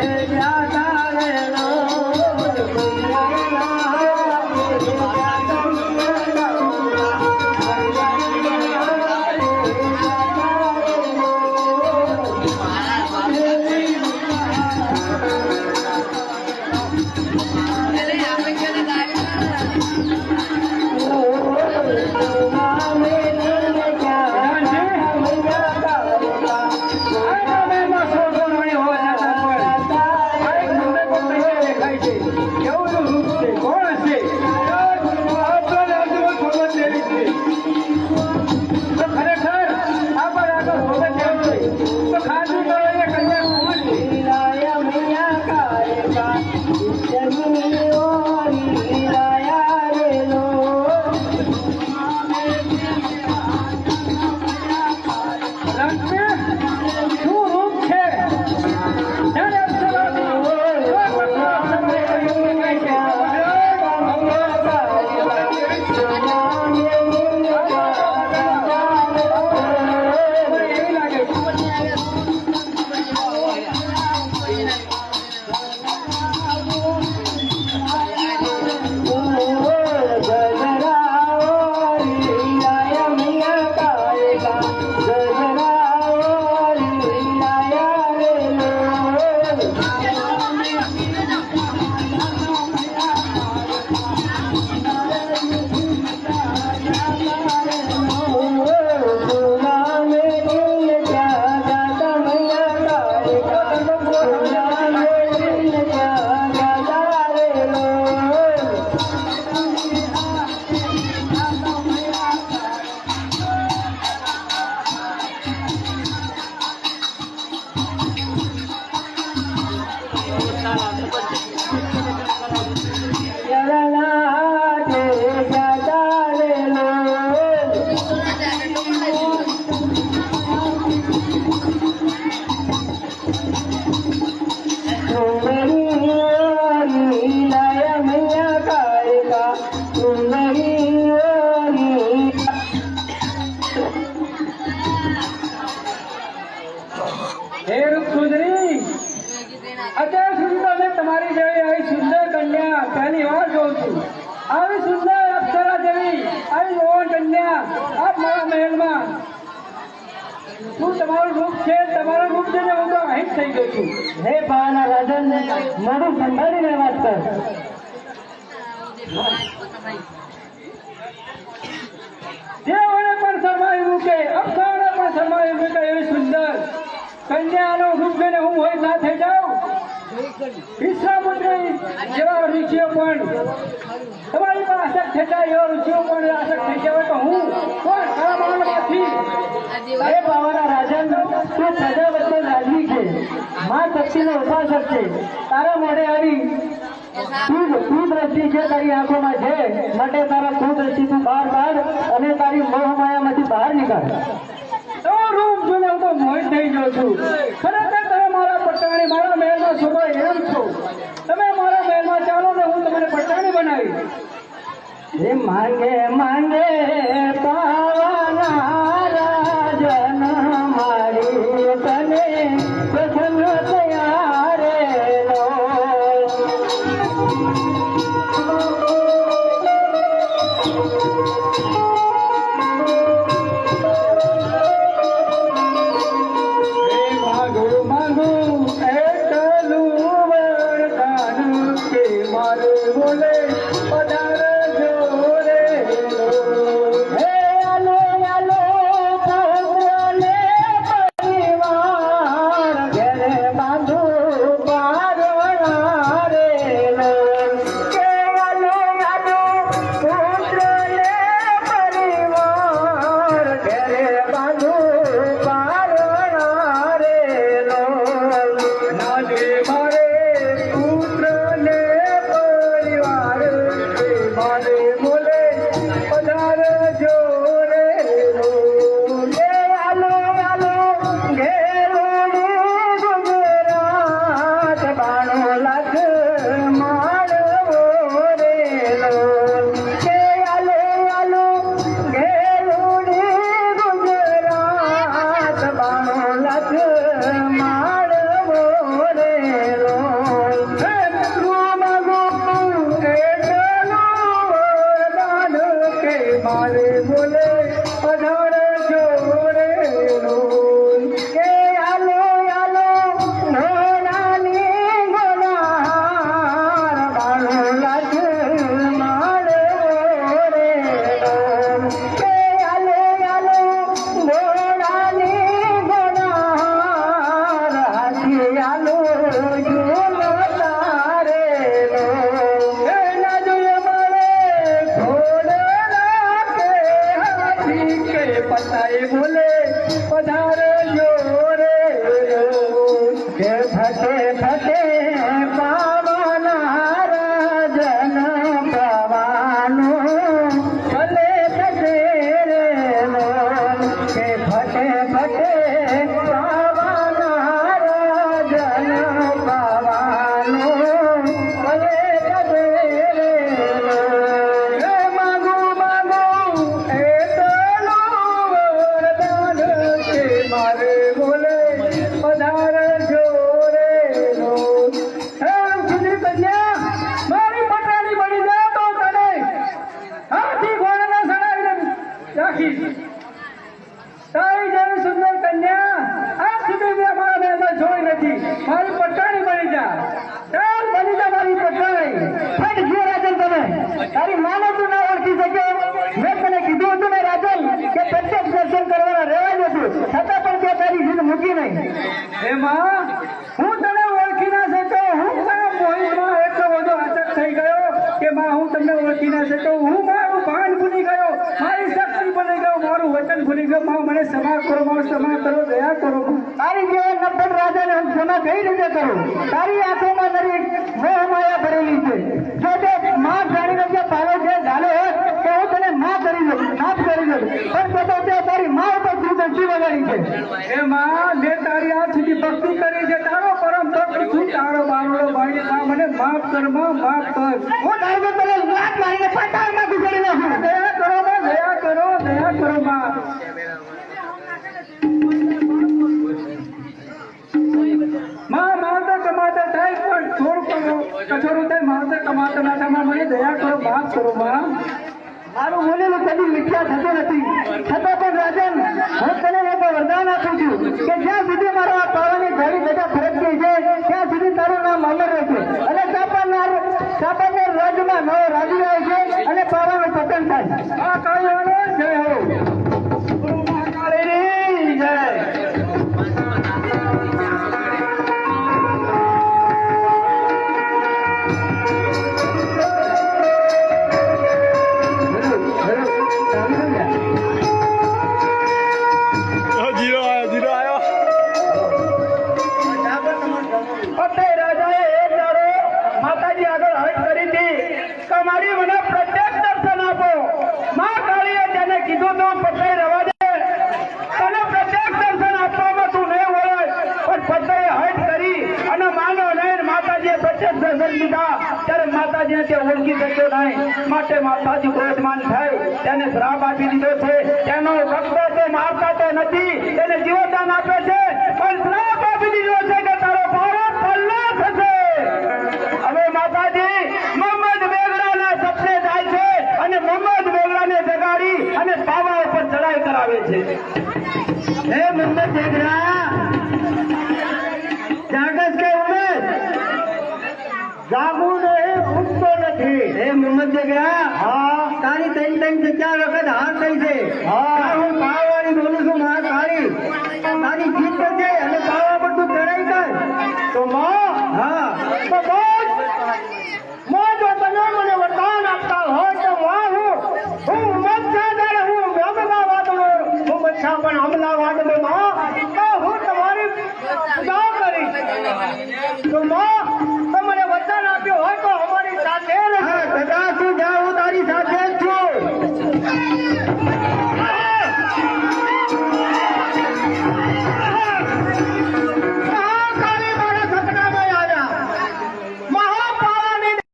શું હે રૂપ સુંદરી અત્યાર સુધી તો મેં તમારી જેવી આવી સુંદર કન્યા પહેલી વાર જોઉં છું. આવી સુંદર અપ્સરા જેવી આવી મોહન કન્યા આપ મારા મહેલમાં. શું તમારું રૂપ છે? તમારું રૂપ છે ને હું તો અહીં થઈ ગયો છું. હે પાવાના રાજન મોઢું સંભાળીને વાત કર. દેવોને પણ શરમાવી કે અપ્સરાને પણ શરમાવી કે એવી સુંદર. રૂપ જોઈને હું હોય ના થઈ જાઉં? વિશ્વામુદ્રી જેવા ઋષિઓ પણ તમારી પણ આસક્ત થઈ એવા ઋષિઓ પણ આસક્ત થઈ જાય તો હું પણ માનવમાંથી એ બાવાના રાજન તું પ્રજા વચ્ચે રાજવી છે. મા શક્તિનો ઉપાસક છે. તારા મોઢે આવી તું તું દ્રષ્ટિ છે, તારી આંખોમાં છે. માટે તારા તું દ્રષ્ટિ તું બહાર કાઢ અને તારી મોહ માયામાંથી બહાર નીકળ. ખરેખર તમે મારા પટ્ટાણી, મારા મહેલમાં શોભા એમ છો. તમે મારા મહેલમાં ચાલો ને હું તમને પટાણી બનાવી માંગે માંગે. કરો. દયા તારી જેવા નબ્બન રાજાને હું ક્ષમા કઈ રીતે કરું? તારી આંખોમાં નરી મોહ માયા ભરેલી છે. જો તે માં જાણીને જે પાલો છે ઝાલો હોય હું તને ના કરી દઉં માફ કરી દઉં. પણ તો તો તે તારી માં ઉપર તું વગાડી છે. હે માં મેં તારી આજ સુધી ભક્તિ કરી છે. તારો પરમ ભક્ત છું. તારો બારડો ભાઈ મને માફ કરમાં માફ કર. હું તારી તને લાત મારીને પટાળમાં ઘુસાડી નાખું. દયા કરો, માફ કરો માં મારું બોલેલું કદી મિથ્યા થતું નથી. છતાં પણ રાજન, હું તને એક વરદાન આપું છું કે જ્યાં સુધી મારો આ પાવાની ધારી ફરજ થઈ જાય, ત્યાં સુધી તારું નામ અમર રહેશે. અને સાપાનાર સાપાનાર રાજ્યમાં નવો રાજી રહે છે અને પાવાનું પતન થાય આ કાળીઓને જય હો. લીધા. ત્યારે માતાજીને તે ઓળખી શક્યો માટે માતાજી ક્રોધમાન થઈ. તેને શ્રાપ આપી દીધો છે. તેનો ભક્તો તે મારતા તો નથી. તેને જીવનદાન આપે છે. પણ શ્રાપ આપી દીધો છે કે તારો ભારો પલ્લો થશે હવે માતાજી મોહમ્મદ બેગડાના સપને જાય છે અને મોહમ્મદ બેગડાને જગાડી અને પાવા ઉપર ચડાઈ કરાવે છે. હે મોહમ્મદ બેગડા જાગસ કે ઉમેશ? જાગવું નહીં ઉઠતો નથી. હે મોહમ્મદ બેગડા હા. તારી ત્રણ ત્રણ ચાર વખત હાર થઈ છે. હા. હું પાવાળી બોલું છું. Vermont.